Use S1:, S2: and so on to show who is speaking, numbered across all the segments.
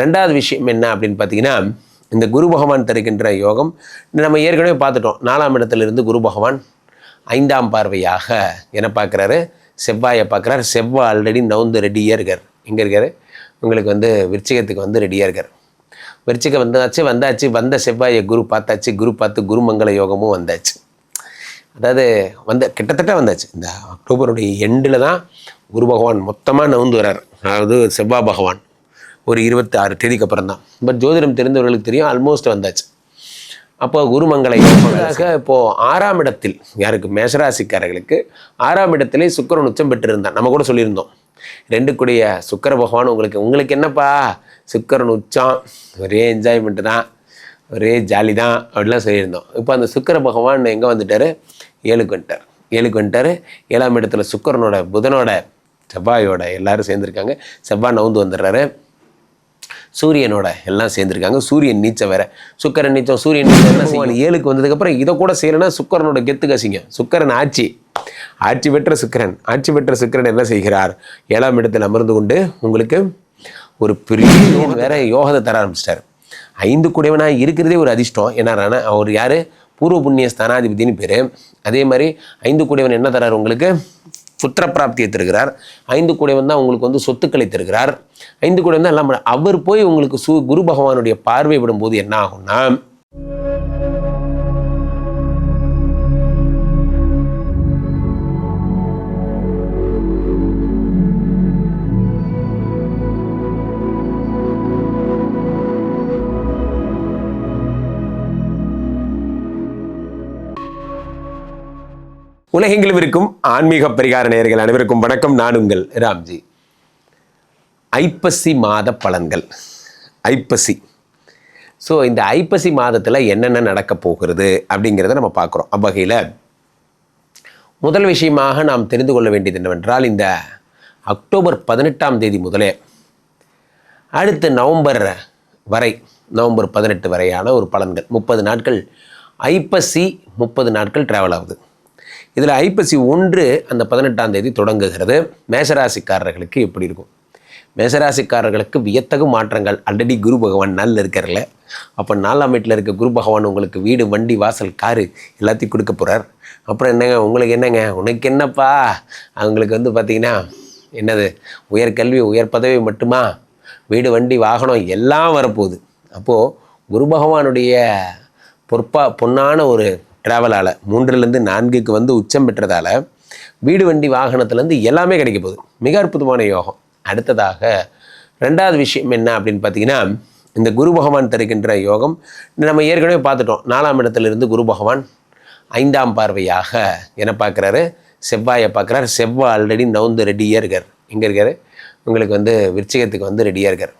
S1: ரெண்டாவது விஷயம் என்ன அப்படின்னு பார்த்தீங்கன்னா இந்த குரு பகவான் தருகின்ற யோகம் நம்ம ஏற்கனவே பார்த்துட்டோம். நாலாம் இடத்துலேருந்து குரு பகவான் ஐந்தாம் பார்வையாக என்ன பார்க்குறாரு செவ்வாயை பார்க்குறாரு. செவ்வாய் ஆல்ரெடி நவுந்து ரெடியாக இருக்கார். எங்கே இருக்கார்? உங்களுக்கு வந்து விருச்சிகத்துக்கு வந்து ரெடியாக இருக்கார். விருச்சிகம் வந்தாச்சு வந்தாச்சு வந்த செவ்வாயை குரு பார்த்தாச்சு குரு பார்த்து குருமங்கள யோகமும் வந்தாச்சு. அதாவது வந்த கிட்டத்தட்ட வந்தாச்சு. இந்த அக்டோபருடைய எண்டில் தான் குரு பகவான் மொத்தமாக நவுந்து வர்றார். அதாவது செவ்வாய் பகவான். ஒரு இருபத்தி ஆறு தேதிக்கு அப்புறம் தான் பட் ஜோதிடம் தெரிந்தவர்களுக்கு தெரியும் ஆல்மோஸ்ட் வந்தாச்சு. அப்போ குருமங்கலை இப்போது ஆறாம் இடத்தில் யாருக்கு? மேஷராசிக்காரர்களுக்கு ஆறாம் இடத்திலே சுக்கிரன் உச்சம் பெற்றிருந்தான். நம்ம கூட சொல்லியிருந்தோம். ரெண்டு கூடிய சுக்கர பகவான் உங்களுக்கு உங்களுக்கு என்னப்பா? சுக்கரன் உச்சம் ஒரே என்ஜாய்மெண்ட்டு தான் ஒரே ஜாலி தான் அப்படிலாம் சொல்லியிருந்தோம். இப்போ அந்த சுக்கர பகவான் எங்கே வந்துட்டார்? ஏழுக்கு வந்துட்டார். ஏழுக்கு வந்துட்டார். ஏழாம் இடத்துல சுக்கரனோட புதனோட செவ்வாயோட எல்லாரும் சேர்ந்துருக்காங்க. செவ்வாய் நவுந்து வந்துடுறாரு. சூரியனோட எல்லாம் சேர்ந்துருக்காங்க. சூரியன் நீச்சம் வேற. சுக்கரன் நீச்சம் சூரியன் நீச்சம் என்ன செய்யும் ஏழுக்கு வந்ததுக்கப்புறம் இதை கூட செய்யலைன்னா சுக்கரனோட கெத்து கசிங்க சுக்கரன் ஆட்சி. ஆட்சி பெற்ற சுக்கிரன். ஆட்சி பெற்ற சுக்கிரன் என்ன செய்கிறார்? ஏழாம் இடத்தில் அமர்ந்து கொண்டு உங்களுக்கு ஒரு பெரிய வேற யோகத்தை தர ஆரம்பிச்சிட்டார். ஐந்து குடைவனாக இருக்கிறதே ஒரு அதிர்ஷ்டம். என்ன அவர் யார்? பூர்வ புண்ணிய ஸ்தானாதிபதினு பேர். அதே மாதிரி ஐந்து குடைவன் என்ன தரார் உங்களுக்கு? புத்திர பிராப்தியை தருகிறார். ஐந்து குடைவன் தான் உங்களுக்கு வந்து சொத்துக்களை தருகிறார். ஐந்து குடைவன் தான் எல்லாம் அவர் போய் உங்களுக்கு சு குரு பகவானுடைய பார்வை விடும்போது என்ன ஆகும்னா உலகெங்கிலும் இருக்கும் ஆன்மீக பரிகார நேயர்கள் அனைவருக்கும் வணக்கம். நான் உங்கள் ராம்ஜி. ஐப்பசி மாத பலன்கள். ஐப்பசி. ஸோ இந்த ஐப்பசி மாதத்தில் என்னென்ன நடக்க போகிறது அப்படிங்கிறத நம்ம பார்க்குறோம். அவ்வகையில் முதல் விஷயமாக நாம் தெரிந்து கொள்ள வேண்டியது என்னவென்றால் இந்த அக்டோபர் பதினெட்டாம் தேதி முதலே அடுத்து நவம்பர் வரை நவம்பர் பதினெட்டு வரையான ஒரு பலன்கள். முப்பது நாட்கள். ஐப்பசி முப்பது நாட்கள் ட்ராவல் ஆகுது. இதில் ஐப்பசி ஒன்று அந்த பதினெட்டாம் தேதி தொடங்குகிறது. மேசராசிக்காரர்களுக்கு எப்படி இருக்கும்? மேசராசிக்காரர்களுக்கு வியத்தகு மாற்றங்கள். ஆல்ரெடி குரு பகவான் நாளில் இருக்கிறல அப்போ நாலாம் வீட்டில் இருக்க குரு பகவான் உங்களுக்கு வீடு வண்டி வாசல் காரு எல்லாத்தையும் கொடுக்க போகிறார் அப்புறம் என்னங்க? உங்களுக்கு என்னங்க? உனக்கு என்னப்பா? அவங்களுக்கு வந்து பார்த்திங்கன்னா என்னது? உயர்கல்வி உயர் பதவி மட்டுமா? வீடு வண்டி வாகனம் எல்லாம் வரப்போகுது. அப்போது குரு பகவானுடைய பொற்பா பொன்னான ஒரு ட்ராவலால் மூன்றுலேருந்து நான்குக்கு வந்து உச்சம் பெற்றதால் வீடு வண்டி வாகனத்துலேருந்து எல்லாமே கிடைக்க போகுது. மிக அற்புதமான யோகம். அடுத்ததாக ரெண்டாவது விஷயம் என்ன அப்படின்னு பார்த்தீங்கன்னா இந்த குரு பகவான் தருகின்ற யோகம் நம்ம ஏற்கனவே பார்த்துட்டோம். நாலாம் இடத்துலேருந்து குரு பகவான் ஐந்தாம் பார்வையாக என்ன பார்க்குறாரு. செவ்வாயை பார்க்குறாரு. செவ்வாய் ஆல்ரெடி நவுந்து ரெடியாக இருக்கார். எங்கே இருக்கார்? உங்களுக்கு வந்து விருச்சிகத்துக்கு வந்து ரெடியாக இருக்கார்.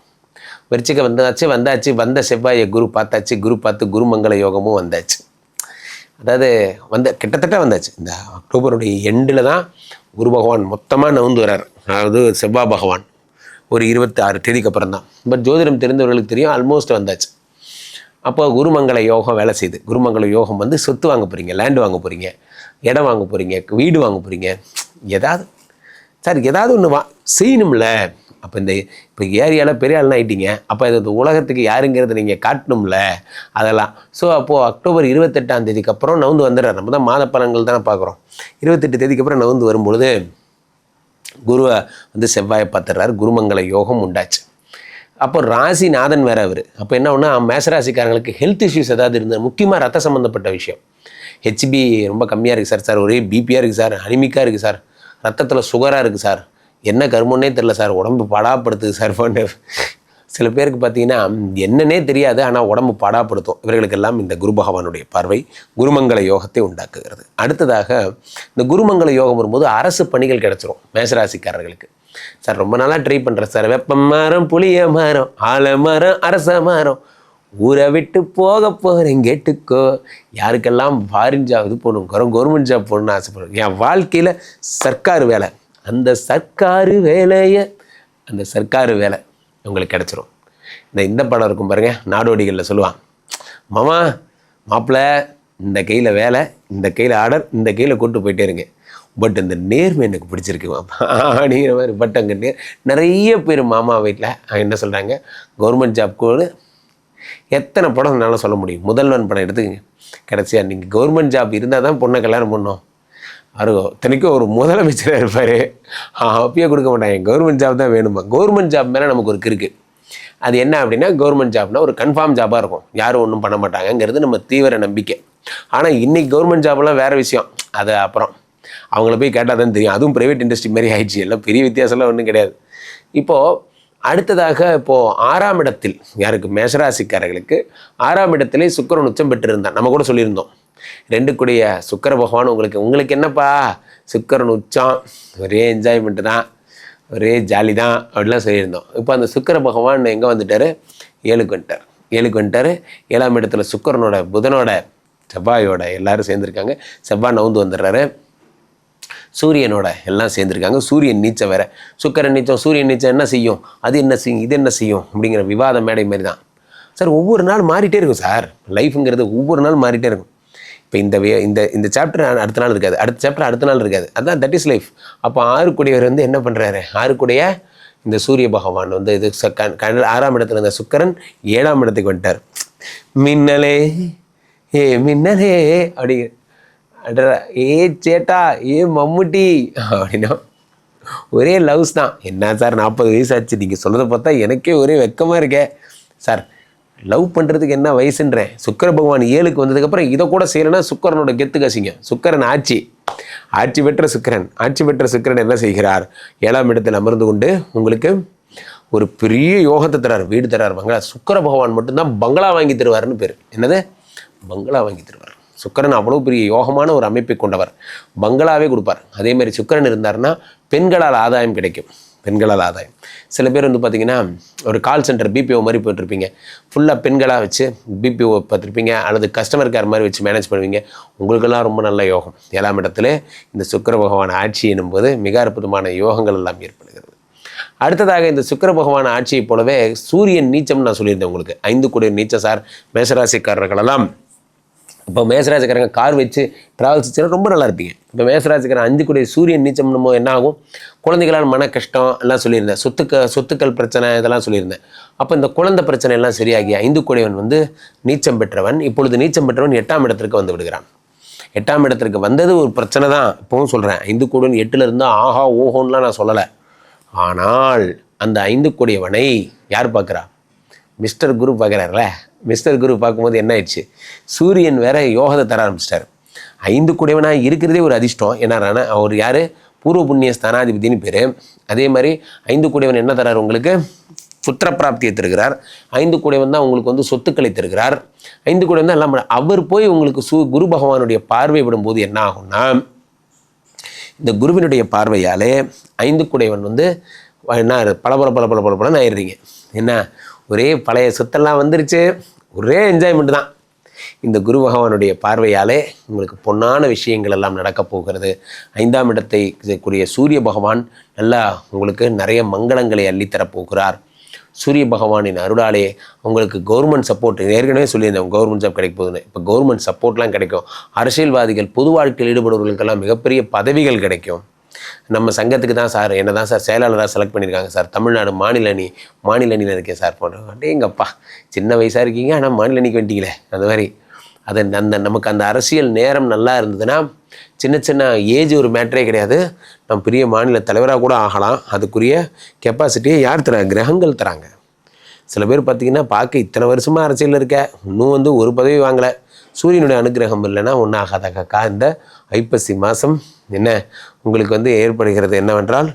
S1: விருச்சிகம் வந்தாச்சு வந்தாச்சு. வந்த செவ்வாயை குரு பார்த்தாச்சு. குரு பார்த்து குருமங்கள யோகமும் வந்தாச்சு. அதாவது வந்த கிட்டத்தட்ட வந்தாச்சு. இந்த அக்டோபருடைய எண்டில் தான் குரு பகவான் மொத்தமாக நவுந்து வர்றார். அதாவது செவ்வாய் பகவான். ஒரு இருபத்தி ஆறு தேதிக்கு அப்புறம் தான். பட் ஜோதிடம் தெரிந்தவர்களுக்கு தெரியும் ஆல்மோஸ்ட் வந்தாச்சு. அப்போ குருமங்கள யோகம் வேலை செய்யுது. குருமங்கல யோகம் வந்து சொத்து வாங்க போகிறீங்க லேண்டு வாங்க போகிறீங்க இடம் வாங்க போகிறீங்க வீடு வாங்க போகிறீங்க ஏதாவது சார் ஏதாவது ஒன்று வா செய்யணும்ல. அப்போ இந்த இப்போ ஏரியாவில் பெரிய ஆள்னா ஆகிட்டீங்க அப்போ இது உலகத்துக்கு யாருங்கிறத நீங்கள் காட்டணும்ல? அதெல்லாம். ஸோ அப்போது அக்டோபர் இருபத்தெட்டாம் தேதிக்கு அப்புறம் நவுந்து வந்துடுறார். நம்ம தான் மாத பலன்கள் தானே பார்க்குறோம். இருபத்தெட்டு தேதிக்கு அப்புறம் நவுந்து வரும்பொழுது குருவை வந்து செவ்வாயை பார்த்துடுறாரு. குருமங்கல யோகம் உண்டாச்சு. அப்போ ராசி நாதன் வேற அவர். அப்போ என்ன ஒன்று மேசராசிக்காரங்களுக்கு ஹெல்த் இஷ்யூஸ் ஏதாவது இருந்தது. முக்கியமாக ரத்த சம்மந்தப்பட்ட விஷயம். ஹெச்பி ரொம்ப கம்மியாக இருக்குது சார். சார் ஒரே பிபியாக இருக்குது சார். அனிமிக்காக இருக்குது சார். ரத்தத்தில் சுகராக இருக்குது சார். என்ன கருமன்னே தெரில சார். உடம்பு படாப்படுத்துது சார். போன்ற சில பேருக்கு பார்த்தீங்கன்னா என்னன்னே தெரியாது ஆனால் உடம்பு பாடாப்படுத்தும். இவர்களுக்கெல்லாம் இந்த குரு பகவானுடைய பார்வை குருமங்கல யோகத்தை உண்டாக்குகிறது. அடுத்ததாக இந்த குருமங்கல யோகம் வரும்போது அரசு பணிகள் கிடச்சிரும் மேசராசிக்காரர்களுக்கு. சார் ரொம்ப நாளாக ட்ரை பண்ணுறேன் சார். வெப்பம் மரம் புளிய மரம் ஆலமரம் அரச மரம் ஊரை விட்டு போக போகிறேன் கேட்டுக்கோ. யாருக்கெல்லாம் ஃபாரின் ஜாப் இது போகணும் கவர்மெண்ட் ஜாப் போகணும்னு ஆசைப்படுறேன் என் வாழ்க்கையில் சர்க்கார் வேலை. அந்த சர்க்காரு வேலையை அந்த சர்க்காரு வேலை உங்களுக்கு கிடச்சிரும். இந்த இந்த படம் இருக்கும் பாருங்கள் நாடோடிகளில் சொல்லுவான் மாமா மாப்பிள்ளை இந்த கையில் வேலை இந்த கையில் ஆர்டர் இந்த கையில் கூப்பிட்டு போயிட்டே இருங்க. பட் இந்த நேர்மை எனக்கு பிடிச்சிருக்கு மாமா. அப்படிங்கிற மாதிரி பட் அங்கே நேர் நிறைய பேர் மாமா வீட்டில் என்ன சொல்கிறாங்க கவர்மெண்ட் ஜாப் கூட எத்தனை படம் என்னால் சொல்ல முடியும். முதல்வன் படம் எடுத்துக்கங்க. கடைசியாக நீங்கள் கவர்மெண்ட் ஜாப் இருந்தால் தான் பொண்ணை கல்யாணம் பண்ணோம் அருகோ. இத்தனைக்கும் ஒரு முதலமைச்சராக இருப்பார். அப்பயே கொடுக்க மாட்டாங்க. கவர்மெண்ட் ஜாப் தான் வேணுமா? கவர்மெண்ட் ஜாப் மேலே நமக்கு ஒரு கிருக்கு அது என்ன அப்படின்னா கவர்மெண்ட் ஜாப்னா ஒரு கன்ஃபார்ம் ஜாபாக இருக்கும். யாரும் ஒன்றும் பண்ண மாட்டாங்கங்கிறது நம்ம தீவிர நம்பிக்கை. ஆனால் இன்னைக்கு கவர்மெண்ட் ஜாப்லாம் வேறு விஷயம். அது அப்புறம். அவங்கள போய் கேட்டால் தான் தெரியும். அதுவும் ப்ரைவேட் இண்டஸ்ட்ரி மாதிரி ஆயிடுச்சு. எல்லாம் பெரிய வித்தியாசம்லாம் ஒன்றும் கிடையாது. இப்போது அடுத்ததாக இப்போது ஆறாம் இடத்தில் யாருக்கு? மேஷராசிக்காரர்களுக்கு ஆறாம் இடத்திலே சுக்கரன் உச்சம் பெற்றிருந்தான். நம்ம கூட சொல்லியிருந்தோம். ரெண்டு கூடிய சுக்கர பகவான் உங்களுக்கு உங்களுக்கு என்னப்பா? சுக்கரன் உச்சம் ஒரே என்ஜாய்மெண்ட்டு தான் ஒரே ஜாலி தான் அப்படிலாம் சொல்லியிருந்தோம். இப்போ அந்த சுக்கர பகவான் எங்கே வந்துட்டார்? ஏழுக்கு வந்துட்டார். ஏழுக்கு வந்துட்டார். ஏழாம் இடத்துல சுக்கரனோட புதனோட செவ்வாயோட எல்லாரும் சேர்ந்துருக்காங்க. செவ்வாய் நவுந்து வந்துடுறாரு. சூரியனோட எல்லாம் சேர்ந்துருக்காங்க. சூரியன் நீச்சம் வேற. சுக்கரன் நீச்சம் சூரியன் நீச்சம் என்ன செய்யும்? அது என்ன செய்யும் இது என்ன செய்யும்? அப்படிங்கிற விவாத மேடை மாதிரி தான். சார் ஒவ்வொரு நாள் மாறிட்டே இருக்கும் சார். லைஃப்புங்கிறது ஒவ்வொரு நாள் மாறிட்டே இருக்கும். இப்போ இந்த வே- இந்த இந்த சாப்டர் அடுத்த நாள் இருக்காது. அடுத்த சாப்டர் அடுத்த நாள் இருக்காது. அதான் தட் இஸ் லைஃப் அப்போ ஆறுக்குடையவர் வந்து என்ன பண்ணுறாரு ஆறுக்குடைய இந்த சூரிய பகவான் வந்து இது ச- கண்- ஆறாம் இடத்துல இருந்த சுக்கரன் ஏழாம் இடத்துக்கு வந்துட்டார். மின்னலே ஏ மின்னலே அப்படி அடடா, ஏ சேட்டா ஏ மம்முட்டி அப்படின்னா ஒரே லவ்ஸ் தான். என்ன சார் நாற்பது வயசு ஆச்சு நீங்கள் சொல்கிறத பார்த்தா எனக்கே ஒரே வெக்கமாக இருக்கே. சார் லவ் பண்ணுறதுக்கு என்ன வயசுன்றேன்? சுக்கர பகவான் ஏழுக்கு வந்ததுக்கப்புறம் இதை கூட செய்யலைன்னா சுக்கரனோட கெத்து கசிங்க. சுக்கரன் ஆட்சி. ஆட்சி பெற்ற சுக்கிரன். ஆட்சி பெற்ற சுக்கிரன் என்ன செய்கிறார்? ஏழாம் இடத்தில் அமர்ந்து கொண்டு உங்களுக்கு ஒரு பெரிய யோகத்தை தரார் வீடு தரார். பங்களா சுக்கர பகவான் மட்டும்தான் பங்களா வாங்கி தருவார்னு பேர். என்னது? பங்களா வாங்கி தருவார். சுக்கரன் அவ்வளோ பெரிய யோகமான ஒரு அமைப்பை கொண்டவர். பங்களாவே கொடுப்பார். அதே மாதிரி சுக்கிரன் இருந்தாருன்னா பெண்களால் ஆதாயம் கிடைக்கும். பெண்களால் ஆதாயம். சில பேர் வந்து பார்த்தீங்கன்னா ஒரு கால் சென்டர் பிபிஓ மாதிரி போயிட்டுருப்பீங்க. ஃபுல்லாக பெண்களாக வச்சு பிபிஓ பார்த்துருப்பீங்க. அல்லது கஸ்டமர் கேர் மாதிரி வச்சு மேனேஜ் பண்ணுவீங்க. உங்களுக்கெல்லாம் ரொம்ப நல்ல யோகம். ஏழாம் இடத்துல இந்த சுக்கிர பகவான் ஆட்சி எனும்போது மிக அற்புதமான யோகங்கள் எல்லாம் ஏற்படுகிறது. அடுத்ததாக இந்த சுக்கிர பகவான் ஆட்சியைப் போலவே சூரியன் நீச்சம் நான் சொல்லியிருந்தேன் உங்களுக்கு. ஐந்து கோடி நீச்சம் சார் மேசராசிக்காரர்களெல்லாம் இப்போ மேசராஜக்காரங்க கார் வச்சு ட்ராவல்ஸ் வச்சுன்னா ரொம்ப நல்லா இருப்பீங்க. இப்போ மேசராஜக்காரன் அஞ்சு கோடி சூரியன் நீச்சம்னுமோ என்ன ஆகும்? குழந்தைகளால் மன கஷ்டம் எல்லாம் சொல்லியிருந்தேன். சொத்துக்க சொத்துக்கள் பிரச்சனை இதெல்லாம் சொல்லியிருந்தேன். அப்போ இந்த குழந்தை பிரச்சனை எல்லாம் சரியாகி ஐந்து கூடியவன் வந்து நீச்சம் பெற்றவன். இப்பொழுது நீச்சம் பெற்றவன் எட்டாம் இடத்திற்கு வந்து விடுகிறான். எட்டாம் இடத்திற்கு வந்தது ஒரு பிரச்சனை தான். இப்போவும் சொல்கிறேன் ஐந்து கூடன் எட்டில் இருந்தால் ஆஹா ஓஹோன்லாம் நான் சொல்லலை. ஆனால் அந்த ஐந்து கூடியவனை யார் பார்க்குறா? மிஸ்டர் குரு பார்க்குறாருல மிஸ்டர் குரு பார்க்கும்போது என்ன ஆயிடுச்சு? சூரியன் வேற யோகத்தை தர ஆரம்பிச்சிட்டார். ஐந்து கூடியவனாக இருக்கிறதே ஒரு அதிர்ஷ்டம். என்ன அவர் யார்? பூர்வ புண்ணிய ஸ்தானாதிபதினு பேர். அதே மாதிரி ஐந்து கூடியவன் என்ன தரார் உங்களுக்கு? புத்திர பிராப்தியை தருகிறார். ஐந்து கூடைவன் தான் உங்களுக்கு வந்து சொத்துக்களை தருகிறார். ஐந்து கூடியவன் தான் எல்லாம் அவர் போய் உங்களுக்கு சு குரு பகவானுடைய பார்வை விடும்போது என்ன ஆகும்னா இந்த குருவினுடைய பார்வையாலே ஐந்து குடைவன் வந்து என்ன பல பல பல பல பல பலன்னு ஆயிடுறீங்க. என்ன? ஒரே பழைய சொத்தெல்லாம் வந்துருச்சு. ஒரே என்ஜாய்மெண்ட் தான். இந்த குரு பகவானுடைய பார்வையாலே உங்களுக்கு பொன்னான விஷயங்கள் எல்லாம் நடக்கப் போகிறது. ஐந்தாம் இடத்தை கூடிய சூரிய பகவான் நல்லா உங்களுக்கு நிறைய மங்களங்களை அள்ளித்தரப்போகிறார் சூரிய பகவானின் அருளாலே உங்களுக்கு கவர்மெண்ட் சப்போர்ட் ஏற்கனவே சொல்லியிருந்தேன் கவர்மெண்ட் ஜாப் கிடைக்க போகுதுன்னு. இப்போ கவர்மெண்ட் சப்போர்ட்லாம் கிடைக்கும். அரசியல்வாதிகள் பொது வாழ்க்கையில் ஈடுபடுவர்களுக்கெல்லாம் மிகப்பெரிய பதவிகள் கிடைக்கும். நம்ம சங்கத்துக்கு தான் சார் என்ன தான் சார் செயலாளராக செலக்ட் பண்ணியிருக்காங்க சார். தமிழ்நாடு மாநில அணி மாநில அணியில் இருக்கேன் சார் போனோம். அடேங்கப்பா சின்ன வயசாக இருக்கீங்க ஆனால் மாநில அணிக்கு வந்துட்டீங்களே அந்த மாதிரி. அது அந்த நமக்கு அந்த அரசியல் நேரம் நல்லா இருந்ததுன்னா சின்ன சின்ன ஏஜ் ஒரு மேட்டரே கிடையாது. நம்ம பெரிய மாநில தலைவராக கூட ஆகலாம். அதுக்குரிய கெப்பாசிட்டியை யார் தராங்க கிரகங்கள் தராங்க. சில பேர் பார்த்தீங்கன்னா பார்க்க இத்தனை வருஷமாக அரசியலில் இருக்க இன்னும் வந்து ஒரு பதவி வாங்கலை. சூரியனுடைய அனுகிரகம் இல்லைன்னா ஒன்றும் ஆகாத காக்கா? இந்த ஐப்பசி மாதம் என்ன உங்களுக்கு வந்து ஏற்படுகிறது என்னவென்றால்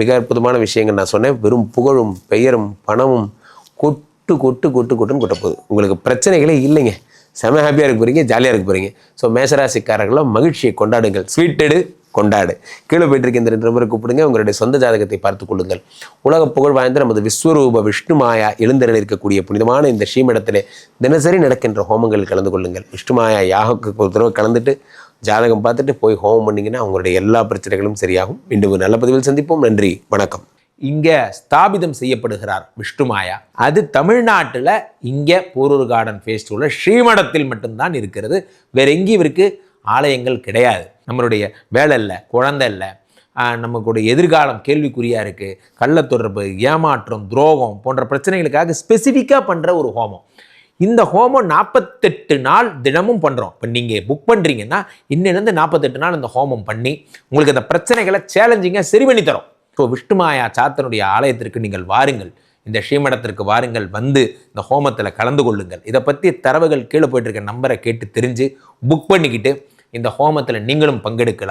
S1: மிக அற்புதமான விஷயங்கள் நான் சொன்னேன். வெறும் புகழும் பெயரும் பணமும் கொட்டு கொட்டு கொட்டு கொட்டுன்னு கொட்ட போகுது. உங்களுக்கு பிரச்சனைகளே இல்லைங்க. செம ஹாப்பியாக இருக்க போகிறீங்க ஜாலியாக இருக்க போகிறீங்க ஸோ மேசராசிக்காரர்களும் மகிழ்ச்சியை கொண்டாடுங்கள். ஸ்வீட்டெடு கொண்டாடு. கீழே போயிட்டு இருக்க இந்த ரெண்டு நம்பரை கூப்பிடுங்க. உங்களுடைய சொந்த ஜாதகத்தை பார்த்துக் கொள்ளுங்கள். உலக புகழ் வாய்ந்த நமது விஸ்வரூப விஷ்ணு மாயா எழுந்தரில் இருக்கக்கூடிய புனிதமான இந்த ஸ்ரீமடத்திலே தினசரி நடக்கின்ற ஹோமங்களில் கலந்து கொள்ளுங்கள். விஷ்ணு மாயா யாகக்கு ஒரு தடவை கலந்துட்டு ஜாதகம் பார்த்துட்டு போய் ஹோமம் பண்ணிங்கன்னா உங்களுடைய எல்லா பிரச்சனைகளும் சரியாகும். மீண்டும் நல்ல பதிவில் சந்திப்போம். நன்றி வணக்கம்.
S2: இங்கே ஸ்தாபிதம் செய்யப்படுகிறார் விஷ்ணுமாயா அது தமிழ்நாட்டில் இங்கே போரூர் கார்டன் ஃபேஸ்டிவலில் ஸ்ரீமடத்தில் மட்டும்தான் இருக்கிறது. வேற எங்கேயும் இருக்குது ஆலயங்கள் கிடையாது. நம்மளுடைய வேலை இல்லை குழந்தை இல்லை நமக்குடைய எதிர்காலம் கேள்விக்குறியாக இருக்குது கள்ளத்தொடர்பு ஏமாற்றம் துரோகம் போன்ற பிரச்சனைகளுக்காக ஸ்பெசிஃபிக்காக பண்ணுற ஒரு ஹோமம். இந்த ஹோமம் நாற்பத்தெட்டு நாள் தினமும் பண்ணுறோம் இப்போ நீங்கள் புக் பண்ணுறீங்கன்னா இன்னிலேருந்து நாற்பத்தெட்டு நாள் இந்த ஹோமம் பண்ணி உங்களுக்கு அந்த பிரச்சனைகளை சேலஞ்சிங்காக சரி பண்ணி தரோம். ஸோ விஷ்ணுமாயா சாத்தனுடைய ஆலயத்திற்கு நீங்கள் வாருங்கள். இந்த ஸ்ரீமடத்திற்கு வாருங்கள் வந்து இந்த ஹோமத்தில் கலந்து கொள்ளுங்கள். இதை பற்றி தரவுகள் கீழே போயிட்டுருக்க நம்பரை கேட்டு தெரிஞ்சு புக் பண்ணிக்கிட்டு இந்த ஹோமத்தில் நீங்களும் பங்கெடுக்கலாம்.